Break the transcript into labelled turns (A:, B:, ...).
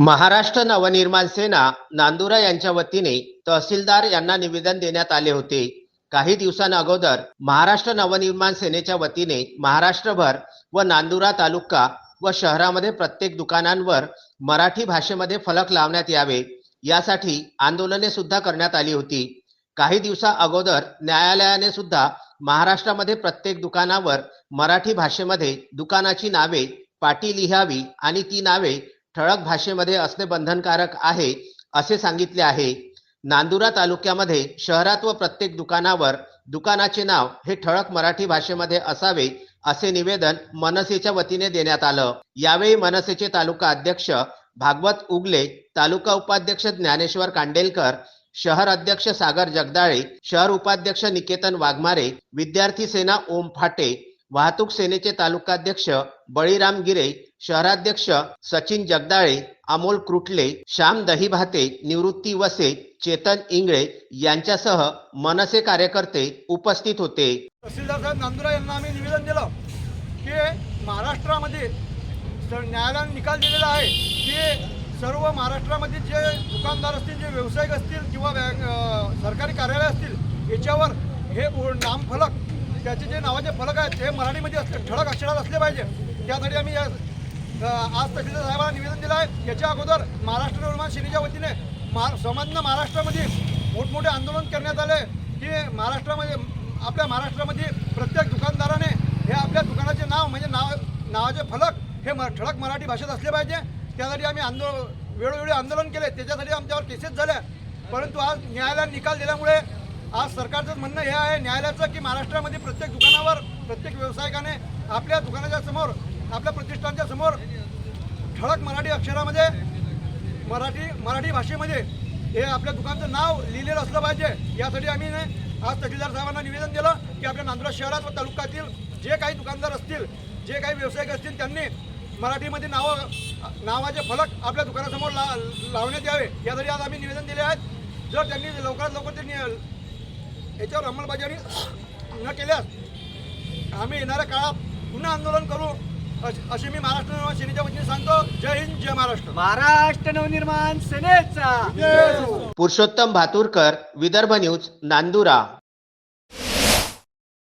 A: महाराष्ट्र नवनिर्माण सेना नांदुरा यांच्या वतीने तहसीलदार यांना निवेदन देण्यात आले होते. काही दिवसांअगोदर महाराष्ट्र नवनिर्माण सेनेच्या वतीने महाराष्ट्रभर व नांदुरा तालुका व शहरामध्ये प्रत्येक दुकानांवर मराठी भाषेमध्ये फलक लावण्यात यावे. यासाठी आंदोलने सुद्धा करण्यात आली होती. काही दिवसा अगोदर न्यायालयाने सुद्धा महाराष्ट्रामध्ये प्रत्येक दुकानावर मराठी भाषेमध्ये दुकानाची नावे पाटी लिहावी आणि ती नावे ठळक भाषेमध्ये असणे बंधनकारक आहे असे सांगितले आहे. नांदुरा तालुक्यामध्ये शहरात व प्रत्येक दुकानावर दुकानाचे नाव हे ठळक मराठी भाषेमध्ये असावे असे निवेदन मनसेच्या वतीने देण्यात आलं. यावेळी मनसेचे तालुका अध्यक्ष भागवत उगले तालुका उपाध्यक्ष ज्ञानेश्वर कांडेलकर शहर अध्यक्ष सागर जगदाळे शहर उपाध्यक्ष निकेतन वाघमारे विद्यार्थी सेना ओम फाटे वाहतूक सेनेचे तालुकाध्यक्ष बळीराम गिरे शहराध्यक्ष सचिन जगदाळे अमोल क्रुटले श्याम दहीभाते निवृत्ती वसे चेतन इंगळे यांच्यासह मनसे कार्यकर्ते उपस्थित होते.
B: तहसीलदार साहेब नांदुरा यांना आम्ही निवेदन दिलं की महाराष्ट्रामध्ये न्यायालयाने निकाल दिलेला आहे की सर्व महाराष्ट्रामध्ये जे दुकानदार असतील जे व्यावसायिक असतील किंवा सरकारी कार्यालय असतील याच्यावर हे नामफलक त्याचे जे नावाचे फलक आहेत ते मराठीमध्ये असले ठळक अक्षरात असले पाहिजे. त्यासाठी आम्ही या- आज तहसीलदार साहेबांना निवेदन दिलं आहे. याच्या अगोदर महाराष्ट्र निर्माण सेनेच्या वतीने महा संबंध महाराष्ट्रामध्ये मोठमोठे आंदोलन करण्यात आले. की महाराष्ट्रामध्ये आपल्या महाराष्ट्रामध्ये प्रत्येक दुकानदाराने हे आपल्या दुकानाचे नाव म्हणजे नाव नावाचे फलक हे म ठळक मराठी भाषेत असले पाहिजे. त्यासाठी आम्ही आंदोलन वेळोवेळी आंदोलन केले. त्याच्यासाठी आमच्यावर केसेस झाल्या. परंतु आज न्यायालयात निकाल दिल्यामुळे आज सरकारचं म्हणणं हे आहे न्यायालयाचं की महाराष्ट्रामध्ये प्रत्येक दुकानावर प्रत्येक व्यावसायिकाने आपल्या दुकानाच्या समोर आपल्या प्रतिष्ठानच्या समोर ठळक मराठी अक्षरामध्ये मराठी मराठी भाषेमध्ये हे आपल्या दुकानचं नाव लिहिलेलं असलं पाहिजे. यासाठी आम्ही आज तहसीलदार साहेबांना निवेदन दिलं की आपल्या नांदुरा शहरात व तालुक्यातील जे काही दुकानदार असतील जे काही व्यावसायिक असतील त्यांनी मराठीमध्ये नावं नावाचे फलक आपल्या दुकानासमोर ला लावण्यात यावे. यासाठी आज आम्ही निवेदन दिले आहेत. जर त्यांनी लवकरात लवकर त्यांनी याच्यावर अंमलबजावणी न केल्यास आम्ही येणाऱ्या काळात पुन्हा आंदोलन करू. अश- अशी मी महाराष्ट्र निर्माण सेनेच्या वतीने सांगतो जय हिंद जय महाराष्ट्र.
C: महाराष्ट्र नवनिर्माण सेनेचा.
A: पुरुषोत्तम भातुरकर विदर्भ न्यूज नांदुरा.